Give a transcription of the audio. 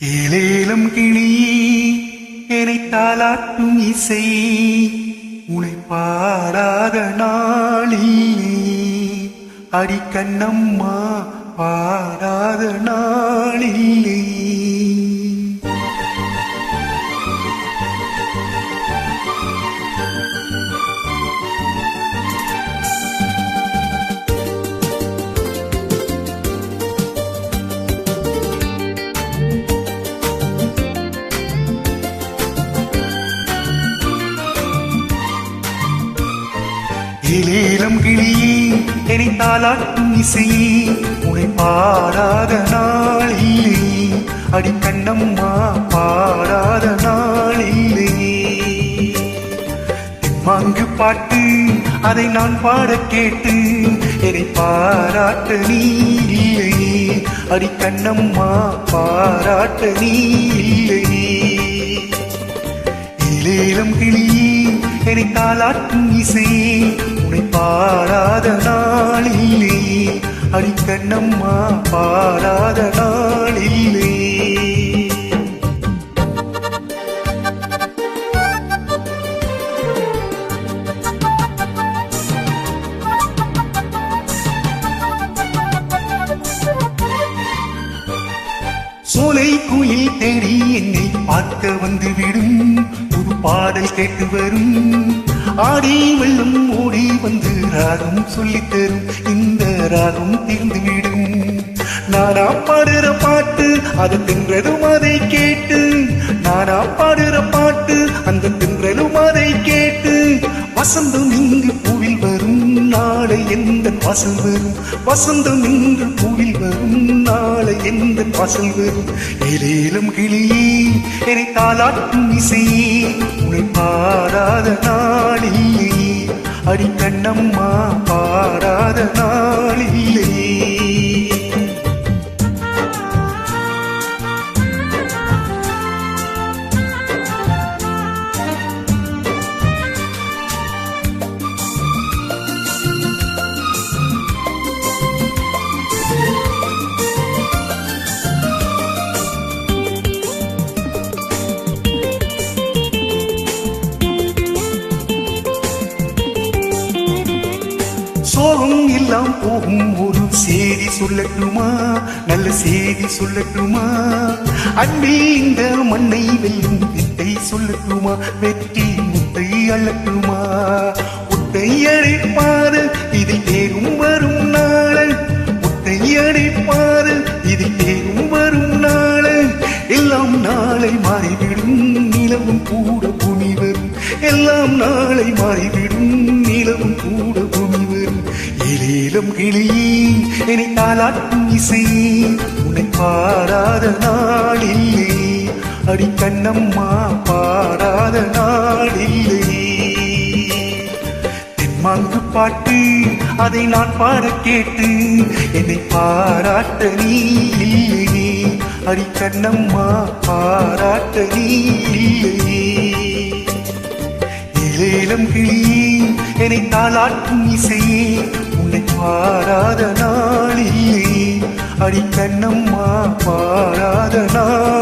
ஏலேலம் கிளியே என்னை தாளாட்டும் இசை உனை பாடாத நாளிலே அடி பாடாத நாளிலே. இளீலம் கிளியே என்னை தாளாட்டும் இசையே. உனை பாடாத நாளிலே அடி கண்ணம்மா பாடாத நாளிலே. மாங்கு பாட்டு அதை நான் பாட கேட்டு என்னை பாராட்ட நீ இல்லையே அடி கண்ணம்மா பாராட்ட நீ இல்லையே இளேலம் கிளியே என்னை தாளாட்டும் இசை உன்னை பாடாத நாளிலே. அடிக்கண்ணம்மா பாராத நாள் சோலை குயில் தேடி என்னை பார்க்க வந்து விடும். புது பாடல் கேட்டு வரும். ஆடி வெள்ளம் ஓடி வந்து ராகம் சொல்லித் தரும். இந்த ராகம் தீர்ந்து விடும். நானா பாடுற பாட்டு அது தின்றதும் அதே எந்த பசல் வரும் வசந்தம் இங்கு பூவில் வரும் நாளை எந்த பசல் வரும் ஏலேலம் கிளியே என்னை தாளாட்டும் இசையே உன்னை பாராத நாளிலே அடி கண்ணம்மா பாராத நாளிலே எல்லாம் போகும் ஒரு செய்தி சொல்லட்டுமா? நல்ல செய்தி சொல்லட்டுமா? அன்பே இந்த மண்ணை வெல்லும் வித்தை சொல்லட்டுமா? வெற்றி முத்தை அழட்டுமா முத்தை அழைப்பாரு இதில் தேரும் வரும் நாள். முத்தை அழைப்பாரு இதில் தேரும் வரும் நாள். எல்லாம் நாளை மாறிவிடும் நிலவும் கூட பூமி எல்லாம் நாளை மாறிவிடும் நிலவும் கூட ஏலேலம் கிளியே என்னை தாளாட்டும் இசை. உன்னை பாராத நாளில்லை அடி கண்ணம்மா பாராத நாளில்லை. தென்மாங்கு பாட்டு அதை நான் பாட கேட்டு என்னை பாராட்ட நீ இல்லையே. அடி கண்ணம்மா பாராட்ட நீ இல்லையே. இளேலம் கிளியே என்னை தாளாட்டும் இசையே. என்னை பாராத நாளி அடி கண்ணம்மா பாராத நாள்.